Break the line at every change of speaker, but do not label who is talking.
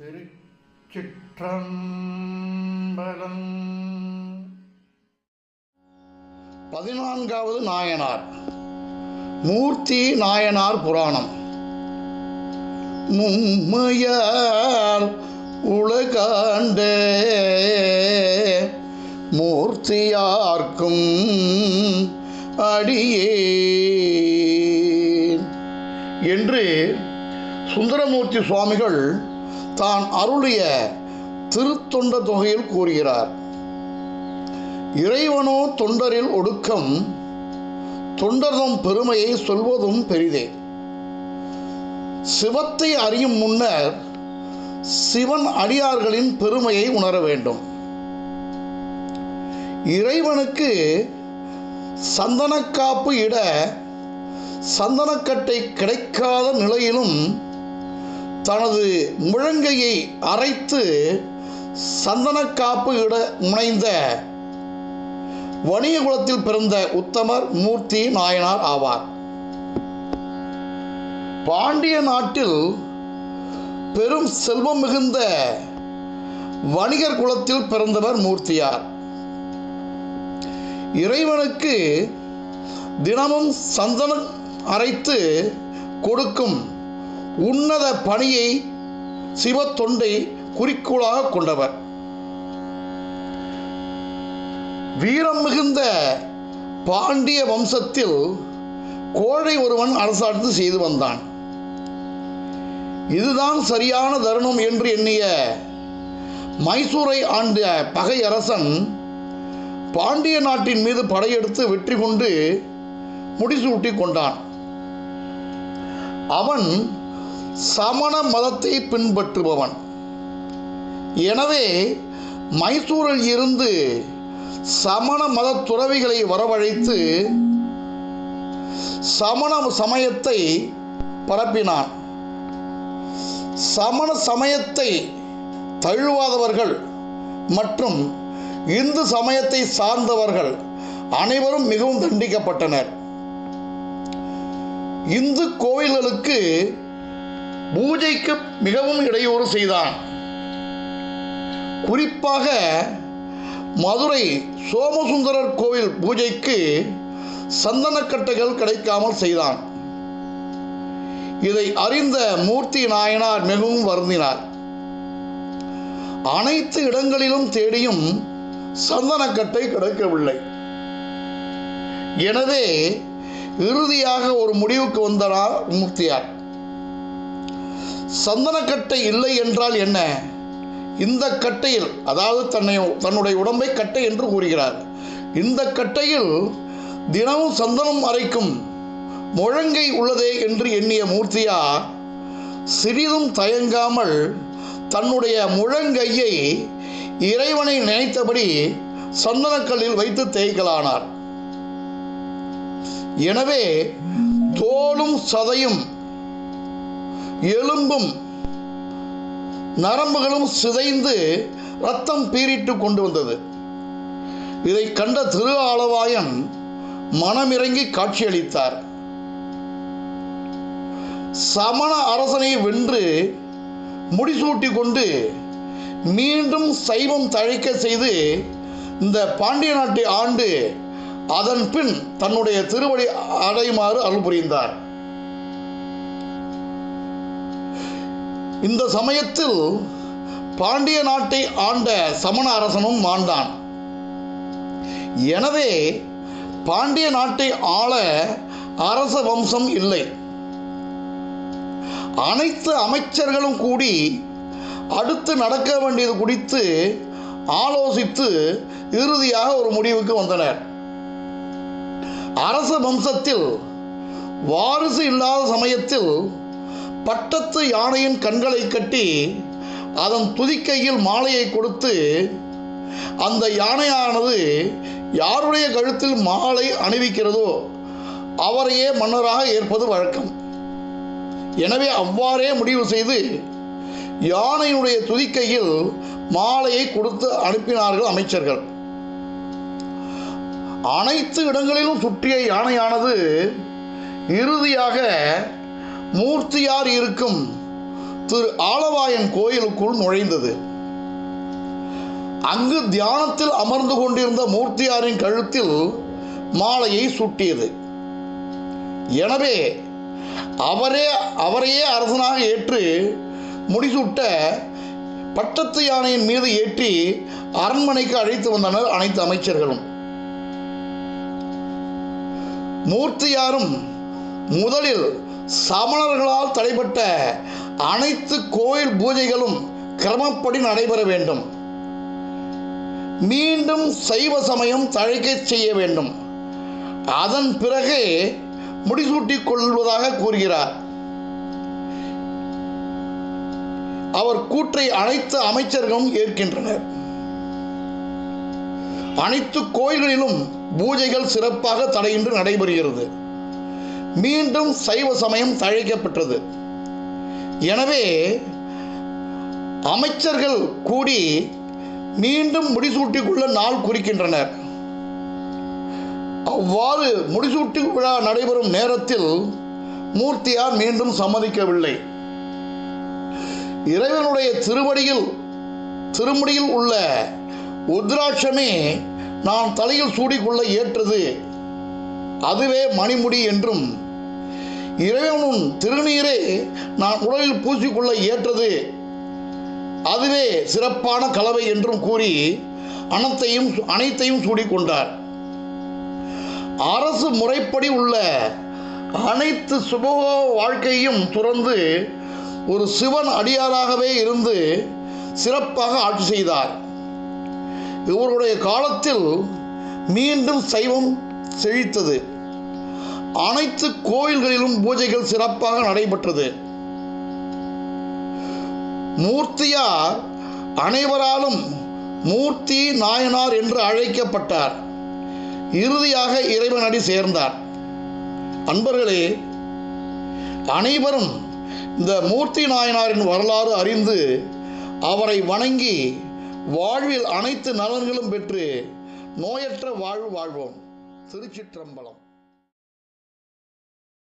திருச்சிற்றம்பலம்.
பதினான்காவது நாயனார். மூர்த்தி நாயனார் புராணம். மும்மையார் உலகாண்டே மூர்த்தியார்க்கும் அடியே என்று சுந்தரமூர்த்தி சுவாமிகள் தான் அருளிய திருத்தொண்ட தொகையில் கூறுகிறார். இறைவனோ தொண்டரில் ஒடுக்கம் தொண்டர்தம் பெருமையை சொல்வதும் பெரிதே. சிவத்தை அறியும் முன்னர் சிவன் அடியார்களின் பெருமையை உணர வேண்டும். இறைவனுக்கு சந்தனக்காப்பு இட சந்தனக்கட்டை கிடைக்காத நிலையிலும் தனது முழங்கையை அரைத்து சந்தனக்காப்பு இட முனைந்த வணிக குலத்தில் பிறந்த உத்தமர் மூர்த்தி நாயனார் ஆவார். பாண்டிய நாட்டில் பெரும் செல்வம் மிகுந்த வணிகர் குலத்தில் பிறந்தவர் மூர்த்தியார். இறைவனுக்கு தினமும் சந்தனம் அரைத்து கொடுக்கும் உன்னத பணியை சிவத்தொண்டை குறிக்கோளாக கொண்டவர். வீரம் மிகுந்த பாண்டிய வம்சத்தில் கோழை ஒருவன் அரசாட்சி செய்து வந்தான். இதுதான் சரியான தருணம் என்று எண்ணிய மைசூரை ஆண்ட பகை அரசன் பாண்டிய நாட்டின் மீது படையெடுத்து வெற்றி கொண்டு முடிசூட்டி கொண்டான். அவன் சமண மதத்தை பின்பற்றுபவன். எனவே மைசூரில் இருந்து சமண மத துறவிகளை வரவழைத்து சமண சமயத்தை பரப்பினான். சமண சமயத்தை தழுவாதவர்கள் மற்றும் இந்து சமயத்தை சார்ந்தவர்கள் அனைவரும் மிகவும் தண்டிக்கப்பட்டனர். இந்து கோவில்களுக்கு பூஜைக்கு மிகவும் இடையூறு செய்தான். குறிப்பாக மதுரை சோமசுந்தரர் கோவில் பூஜைக்கு சந்தனக்கட்டைகள் கிடைக்காமல் செய்தான். இதை அறிந்த மூர்த்தி நாயனார் மிகவும் வருந்தினார். அனைத்து இடங்களிலும் தேடியும் சந்தனக்கட்டை கிடைக்கவில்லை. எனவே இறுதியாக ஒரு முடிவுக்கு வந்தனார் மூர்த்தியார். சந்தனக்கட்டை இல்லை என்றால் என்ன? இந்த கட்டையில் அதாவது தன்னை தன்னுடைய உடம்பை கட்டை என்று கூறுகிறார். இந்த கட்டையில் தினமும் சந்தனம் அரைக்கும் முழங்கை உள்ளதே என்று எண்ணிய மூர்த்தியா சிறிதும் தயங்காமல் தன்னுடைய முழங்கையை இறைவனை நினைத்தபடி சந்தனக்கல்லில் வைத்து தேய்கலானார் எனவே தோலும் சதையும் எலும்பும் நரம்புகளும் சிதைந்து ரத்தம் பீரிட்டு கொண்டு வந்தது. இதை கண்ட திரு ஆளவாயன் மனமிறங்கி காட்சியளித்தார். சமண அரசனை வென்று முடிசூட்டி கொண்டு மீண்டும் சைவம் தழைக்க செய்து இந்த பாண்டிய நாட்டை ஆண்டு அதன் பின் தன்னுடைய திருவடி அடையுமாறு அருள் புரிந்தார். இந்த சமயத்தில் பாண்டிய நாட்டை ஆண்ட சமண அரசனும் மாண்டான் எனவே பாண்டிய நாட்டை ஆள அரச வம்சம் இல்லை. அனைத்து அமைச்சர்களும் கூடி அடுத்து நடக்க வேண்டியது குறித்து ஆலோசித்து இறுதியாக ஒரு முடிவுக்கு வந்தனர். அரச வம்சத்தில் வாரிசு இல்லாத சமயத்தில் பட்டத்து யானையின் கண்களை கட்டி அதன் துதிக்கையில் மாலையை கொடுத்து அந்த யானையானது யாருடைய கழுத்தில் மாலை அணிவிக்கிறதோ அவரையே மன்னராக ஏற்பது வழக்கம். எனவே அவ்வாறே முடிவு செய்து யானையினுடைய துதிக்கையில் மாலையை கொடுத்து அனுப்பினார்கள் அமைச்சர்கள். அனைத்து இடங்களிலும் சுற்றிய யானையானது இறுதியாக மூர்த்தியார் இருக்கும் திரு ஆலவாயன் கோயிலுக்குள் நுழைந்தது. அங்கு தியானத்தில் அமர்ந்து கொண்டிருந்த மூர்த்தியாரின் கழுத்தில் மாலையை சுட்டியது. எனவே அவரே அவரையே அரசனாக ஏற்று முடிசூட்ட பட்டத்து யானையின் மீது ஏற்றி அரண்மனைக்கு அழைத்து வந்தனர் அனைத்து அமைச்சர்களும். மூர்த்தியாரும் முதலில் சமணர்களால் தடைப்பட்ட அனைத்து கோயில் பூஜைகளும் கிரமப்படி நடைபெற வேண்டும். மீண்டும் சைவ சமயம் தழைக்கச் செய்ய வேண்டும். அதன் பிறகே முடிசூட்டிக் கொள்வதாக கூறுகிறார். அவர் கூற்றை அனைத்து அமைச்சர்களும் ஏற்கின்றனர். அனைத்து கோயில்களிலும் பூஜைகள் சிறப்பாக தடையின்றி நடைபெறுகிறது. மீண்டும் சைவ சமயம் தழைக்கப்பட்டது. எனவே அமைச்சர்கள் கூடி மீண்டும் முடிசூட்டிக் கொள்ள நாள் குறிக்கின்றனர். அவ்வாறு முடிசூட்டு விழா நடைபெறும் நேரத்தில் மூர்த்தியார் மீண்டும் சம்மதிக்கவில்லை. இறைவனுடைய திருவடியில் திருமுடியில் உள்ள உத்ராட்சமே நான் தலையில் சூடிக்கொள்ள ஏற்றது. அதுவே மணிமுடி என்றும் இறைவனும் திருநீரே நான் உடலில் பூசிக்கொள்ள ஏற்றது. அதுவே சிறப்பான கலவை என்றும் கூறி அனைத்தையும் அனைத்தையும் சூடிக்கொண்டார். அரசு முறைப்படி உள்ள அனைத்து சுபோக வாழ்க்கையும் துறந்து ஒரு சிவன் அடியாராகவே இருந்து சிறப்பாக ஆட்சி செய்தார். இவருடைய காலத்தில் மீண்டும் சைவம் செழித்தது. அனைத்து கோயில்களிலும் பூஜைகள் சிறப்பாக நடைபெற்றது. மூர்த்தியார் அனைவராலும் மூர்த்தி நாயனார் என்று அழைக்கப்பட்டார். இறுதியாக இறைவனடி சேர்ந்தார். அன்பர்களே அனைவரும் இந்த மூர்த்தி நாயனாரின் வரலாறு அறிந்து அவரை வணங்கி வாழ்வில் அனைத்து நலன்களும் பெற்று நோயற்ற வாழ்வு வாழ்வோம். திருச்சிற்றம்பலம்.